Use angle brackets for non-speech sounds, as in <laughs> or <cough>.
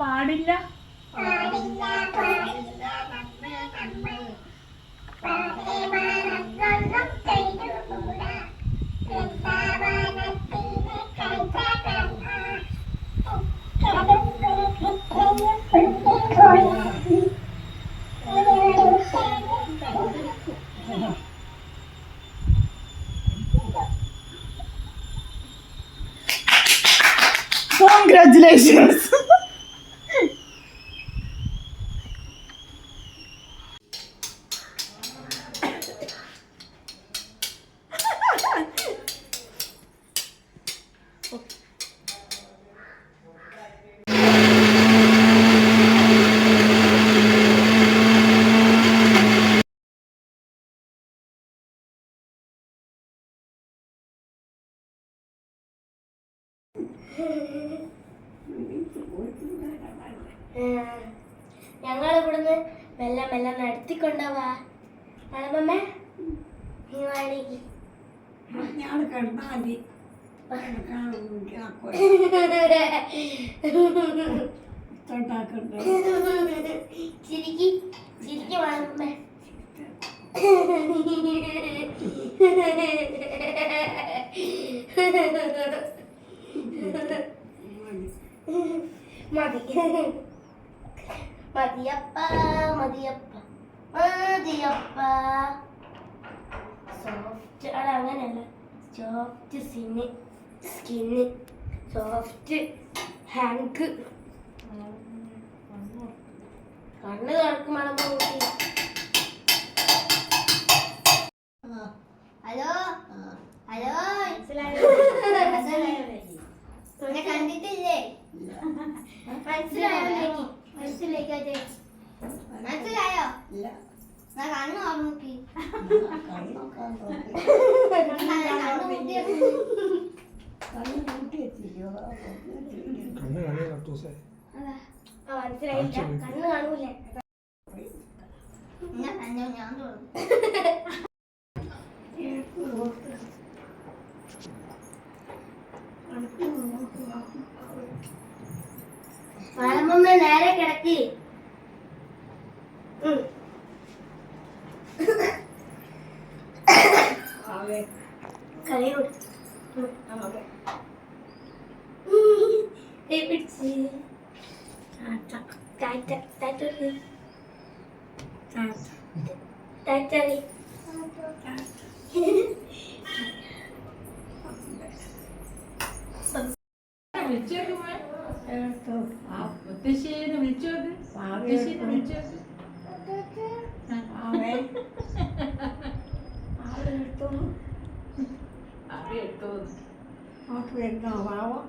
പാടില്ല. grande legenda. ഞങ്ങൾ ഇവിടുന്ന് മെല്ലെ മെല്ലെ നടത്തിക്കൊണ്ടുപോവാ അളമമ്മേ നീ വാണിക്ക് ഞാൻ കിടന്നാൽ മതി. ചിരിക്കി ചിരിക്കി വളർമ്മേ മതി. മതിയപ്പ മതിയപ്പ മതിയപ്പ. സോഫ്റ്റ് അത് അങ്ങനെയല്ല സോഫ്റ്റ് സിന്ന് സ്കിന്ന് സോഫ്റ്റ് ഹാങ്ക് കണ്ണ് തുറക്കുമ്പോൾ ഹലോ ഹലോ. എന്നെ കണ്ടിട്ടില്ലേ? <laughs> മനസ്സിലായോ? മനസ്സിലായോ ഇല്ല. ഞാൻ കണ്ണു നോക്കി. കണ്ണു കാണിയ കട്ടൂസേ മനസ്സിലായില്ല. കണ്ണ് കാണൂലേ ഞാൻ ഞാൻ തോന്നുന്നു വളമ്പമ്മ നേരെ കിടക്കി ഉം. കൈ കൊടു. ഉം. കൈ പിടിച്ച് ടാറ്റ. ടാറ്റ. മുത്തശ്ശേന്ന് വിളിച്ചോക്ക്. മുത്തശ്ശേന്ന് വിളിച്ചോക്ക്. അവ എടുത്തോന്ന്. വരുന്നോ പാവം.